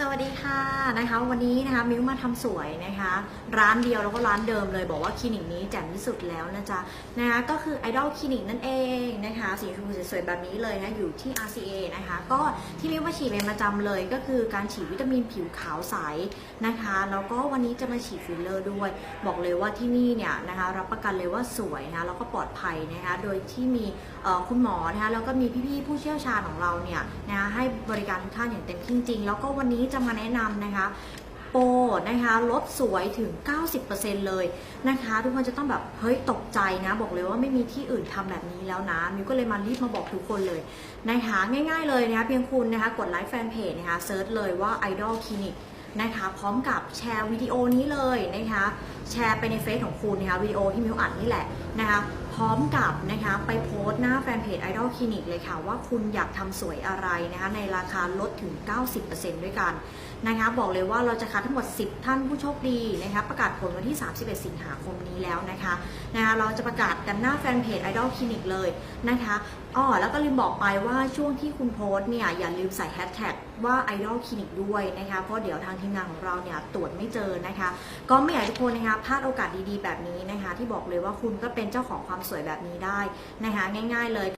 สวัสดีค่ะนะคะวันนี้นะคะมิวมาทำสวยนะคะ ร้านเดียวแล้วก็ร้านเดิมเลยบอกว่าคลินิกนี้แจ่มที่สุดแล้วนะจ๊ะนะคะก็คือ Idol คลินิกนั่นเองนะคะสีชมพูสวยๆแบบนี้เลยนะอยู่ที่ RCA นะคะก็ที่มิวมาฉีดเป็นประจำเลยก็คือการฉีดวิตามินผิวขาวใสนะคะแล้วก็วันนี้จะมาฉีดฟิลเลอร์ด้วย บอกเลยว่าที่นี่เนี่ยนะคะรับประกันเลยว่าสวยนะแล้วก็ปลอดภัยนะคะโดยที่มีคุณหมอนะคะแล้วก็มีพี่ๆผู้เชี่ยวชาญของเราเนี่ยนะคะให้บริการทุกท่านอย่างเต็มที่จริงๆแล้วก็วันนี้จะมาแนะนำนะคะโปรนะคะลดสวยถึง 90%เลยนะคะ ทุกคนจะต้องแบบเฮ้ยตกใจนะ บอกเลยว่าไม่มีที่อื่นทำแบบนี้แล้วนะมิวก็เลยมารีบมาบอกทุกคนเลยนะคะง่ายๆเลยนะคะเพียงคุณนะคะกดไลค์แฟนเพจนะคะเซิร์ชเลยว่า Idol Clinic นะคะพร้อมกับแชร์วิดีโอนี้เลยนะคะแชร์ไปในเฟซของคุณนะคะวิดีโอที่มิวอัดนี่แหละนะคะพร้อมกับนะคะไปโพสต์หน้าแฟนเพจ Idol Clinic เลยค่ะ ว่าคุณอยากทำสวยอะไรนะคะในราคาลดถึง 90%ด้วยกันนะคะบอกเลยว่าเราจะคัดทั้งหมด 10 ท่านผู้โชคดีนะคะประกาศผลวันที่ 31 สิงหาคมนี้แล้วนะคะนะคะเราจะประกาศกันหน้าแฟนเพจ Idol Clinic เลยนะคะอ๋อแล้วก็ลืมบอกไปว่าช่วงที่คุณโพสต์เนี่ยอย่าลืมใส่แฮชแท็กว่า Idol Clinic ด้วยนะคะเพราะเดี๋ยวทางทีมงานของเราเนี่ยตรวจไม่เจอนะคะ ก็ไม่อยากทุกคนนะคะพลาดโอกาสดีๆ แบบนี้นะคะ ที่บอกเลยว่าคุณก็เป็นเจ้าของความสวยแบบนี้ได้นะคะง่าย ๆเลย